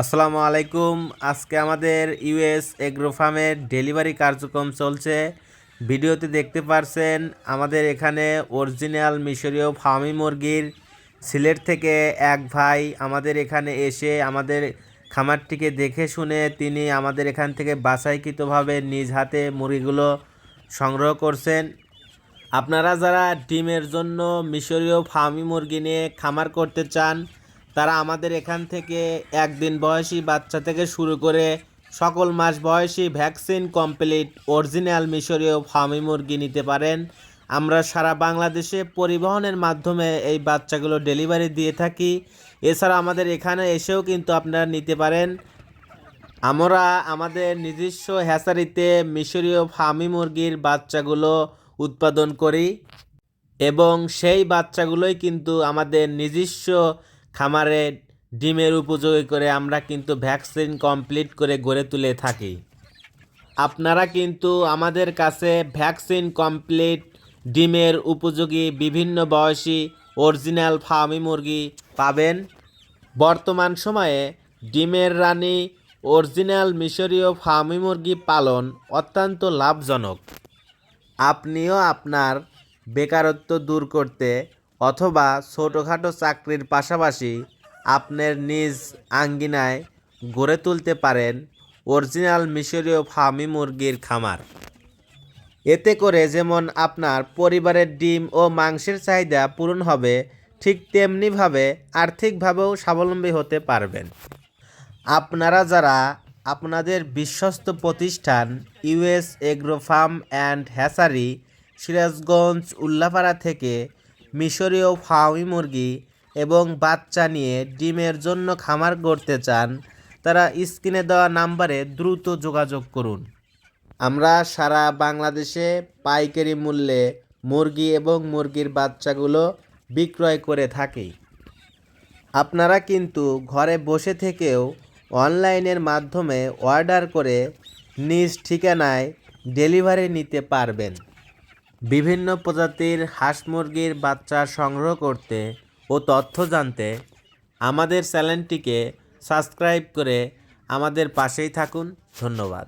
আসসালামু আলাইকুম। আজকে আমাদের ইউএস এগ্রো ফার্মের ডেলিভারি কার্যক্রম চলছে। ভিডিওতে দেখতে পারছেন, আমাদের এখানে অরিজিনাল মিশরীয় ফার্মি মুরগির সিলেট থেকে এক ভাই আমাদের এখানে এসে আমাদের খামারটিকে দেখে শুনে তিনি আমাদের এখান থেকে বাছাইকৃতভাবে নিজ হাতে মুরগিগুলো সংগ্রহ করছেন। আপনারা যারা ডিমের জন্য মিশরীয় ফার্মি মুরগি নিয়ে খামার করতে চান তারা আমাদের এখান থেকে একদিন বয়সী বাচ্চা থেকে শুরু করে সকল মাস বয়সী ভ্যাকসিন, কমপ্লিট, অরিজিনাল মিশরীয় ফার্মি মুরগি নিতে পারেন। আমরা সারা বাংলাদেশে পরিবহনের মাধ্যমে এই বাচ্চাগুলো ডেলিভারি দিয়ে থাকি। এছাড়া আমাদের এখানে এসেও কিন্তু আপনারা নিতে পারেন। আমরা আমাদের নিজস্ব হ্যাচারিতে মিশরীয় ফার্মি মুরগির বাচ্চাগুলো উৎপাদন করি এবং সেই বাচ্চাগুলোই কিন্তু আমাদের নিজস্ব খামারে ডিমের উপযোগী করে আমরা কিন্তু ভ্যাকসিন কমপ্লিট করে গড়ে তুলে থাকি। আপনারা কিন্তু আমাদের কাছে ভ্যাকসিন কমপ্লিট, ডিমের উপযোগী বিভিন্ন বয়সী অরিজিনাল ফার্মি মুরগি পাবেন। বর্তমান সময়ে ডিমের রানী অরিজিনাল মিশরীয় ফার্মি মুরগি পালন অত্যন্ত লাভজনক। আপনিও আপনার বেকারত্ব দূর করতে অথবা ছোটোখাটো চাকরির পাশাপাশি আপনার নিজ আঙ্গিনায় গড়ে তুলতে পারেন অরিজিনাল মিশরীয় ফার্মি মুরগির খামার। এতে করে যেমন আপনার পরিবারের ডিম ও মাংসের চাহিদা পূরণ হবে, ঠিক তেমনিভাবে আর্থিকভাবেও স্বাবলম্বী হতে পারবেন। আপনারা যারা আপনাদের বিশ্বস্ত প্রতিষ্ঠান US agro farm and hatchery Sirajganj, Ullapara থেকে মিশরীয় ফার্মি মুরগি এবং বাচ্চা নিয়ে ডিমের জন্য খামার গড়তে চান, তারা স্ক্রিনে দেওয়া নাম্বারে দ্রুত যোগাযোগ করুন। আমরা সারা বাংলাদেশে পাইকারি মূল্যে মুরগি এবং মুরগির বাচ্চাগুলো বিক্রয় করে থাকি। আপনারা কিন্তু ঘরে বসে থেকেও অনলাইনের মাধ্যমে অর্ডার করে নিজ ঠিকানায় ডেলিভারি নিতে পারবেন। বিভিন্ন প্রজাতির হাঁস মুরগির বাচ্চা সংগ্রহ করতে ও তথ্য জানতে আমাদের চ্যানেলটিকে সাবস্ক্রাইব করে আমাদের পাশেই থাকুন। ধন্যবাদ।